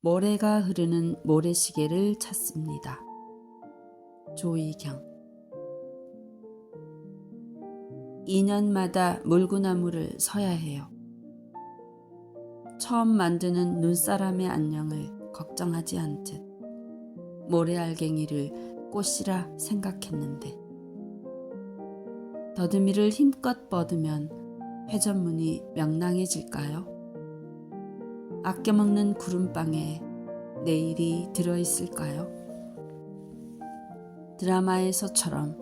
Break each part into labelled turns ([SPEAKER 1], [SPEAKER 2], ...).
[SPEAKER 1] 모래가 흐르는 모래시계를 찾습니다. 조이경 2년마다 물구나무를 서야 해요. 처음 만드는 눈사람의 안녕을 걱정하지 않듯 모래알갱이를 꽃이라 생각했는데 더듬이를 힘껏 뻗으면 회전문이 명랑해질까요? 아껴 먹는 구름빵에 내일이 들어있을까요? 드라마에서처럼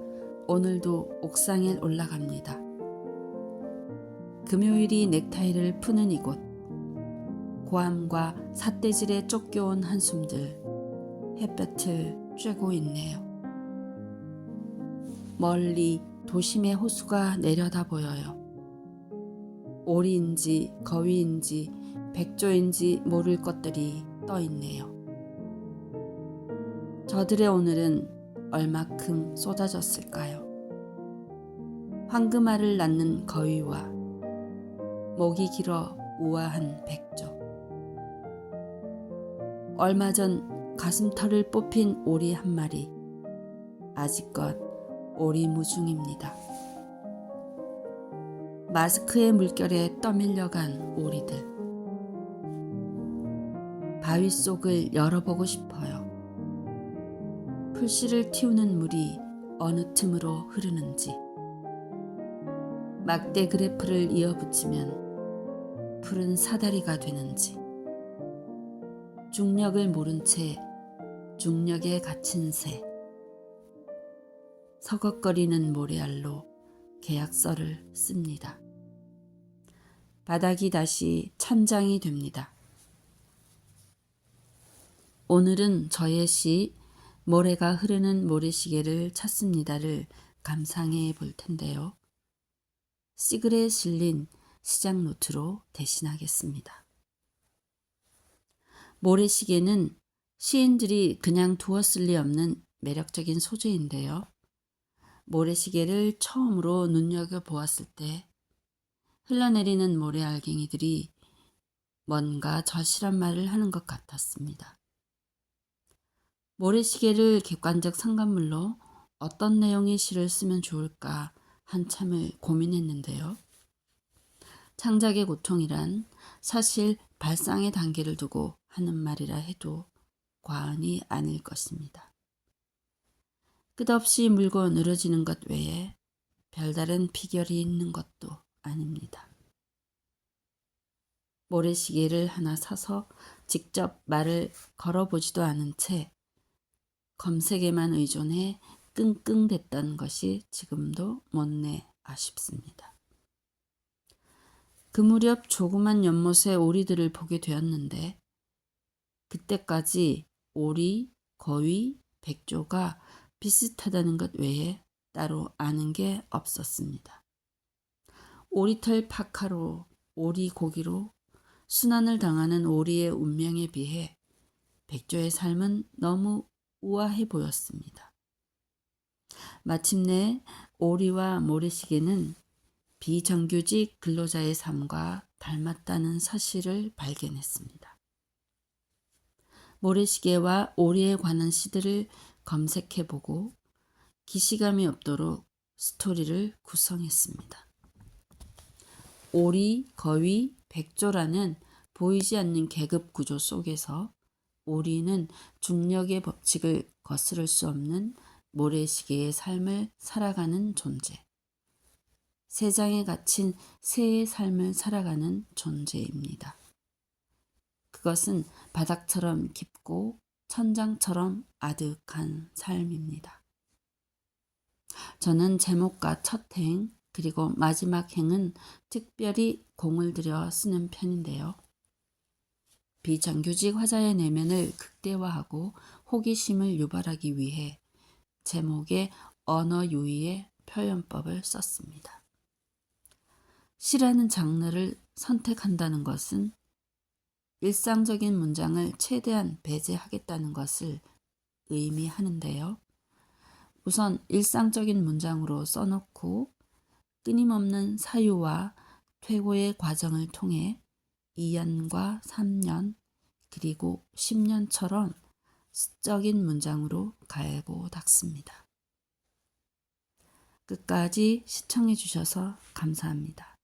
[SPEAKER 1] 오늘도 옥상에 올라갑니다. 금요일이 넥타이를 푸는 이곳. 고함과 삿대질에 쫓겨온 한숨들. 햇볕을 쬐고 있네요. 멀리 도심의 호수가 내려다 보여요. 오리인지 거위인지 백조인지 모를 것들이 떠 있네요. 저들의 오늘은 얼마큼 쏟아졌을까요? 황금알을 낳는 거위와 목이 길어 우아한 백조. 얼마 전 가슴털을 뽑힌 오리 한 마리. 아직껏 오리무중입니다. 마스크의 물결에 떠밀려간 오리들. 바위 속을 열어보고 싶어요. 풀씨를 틔우는 물이 어느 틈으로 흐르는지. 막대 그래프를 이어붙이면 푸른 사다리가 되는지. 중력을 모른 채 중력에 갇힌 새. 서걱거리는 모래알로 계약서를 씁니다. 바닥이 다시 천장이 됩니다. 오늘은 저의 시 모래가 흐르는 모래시계를 찾습니다를 감상해 볼 텐데요. 시글에 실린 시작 노트로 대신하겠습니다. 모래시계는 시인들이 그냥 두었을 리 없는 매력적인 소재인데요. 모래시계를 처음으로 눈여겨 보았을 때 흘러내리는 모래 알갱이들이 뭔가 절실한 말을 하는 것 같았습니다. 모래시계를 객관적 상관물로 어떤 내용의 시를 쓰면 좋을까 한참을 고민했는데요. 창작의 고통이란 사실 발상의 단계를 두고 하는 말이라 해도 과언이 아닐 것입니다. 끝없이 물고 늘어지는 것 외에 별다른 비결이 있는 것도 아닙니다. 모래시계를 하나 사서 직접 말을 걸어보지도 않은 채 검색에만 의존해 끙끙댔던 것이 지금도 못내 아쉽습니다. 그 무렵 조그만 연못의 오리들을 보게 되었는데 그때까지 오리, 거위, 백조가 비슷하다는 것 외에 따로 아는 게 없었습니다. 오리털 파카로 오리 고기로 순환을 당하는 오리의 운명에 비해 백조의 삶은 너무 우아해 보였습니다. 마침내 오리와 모래시계는 비정규직 근로자의 삶과 닮았다는 사실을 발견했습니다. 모래시계와 오리에 관한 시들을 검색해보고 기시감이 없도록 스토리를 구성했습니다. 오리, 거위, 백조라는 보이지 않는 계급 구조 속에서 오리는 중력의 법칙을 거스를 수 없는 모래시계의 삶을 살아가는 존재. 세장에 갇힌 새의 삶을 살아가는 존재입니다. 그것은 바닥처럼 깊고 천장처럼 아득한 삶입니다. 저는 제목과 첫 행, 그리고 마지막 행은 특별히 공을 들여 쓰는 편인데요. 비정규직 화자의 내면을 극대화하고 호기심을 유발하기 위해 제목에 언어 유희의 표현법을 썼습니다. 시라는 장르를 선택한다는 것은 일상적인 문장을 최대한 배제하겠다는 것을 의미하는데요. 우선 일상적인 문장으로 써놓고 끊임없는 사유와 퇴고의 과정을 통해 2년과 3년 그리고 10년처럼 시적인 문장으로 갈고 닦습니다. 끝까지 시청해 주셔서 감사합니다.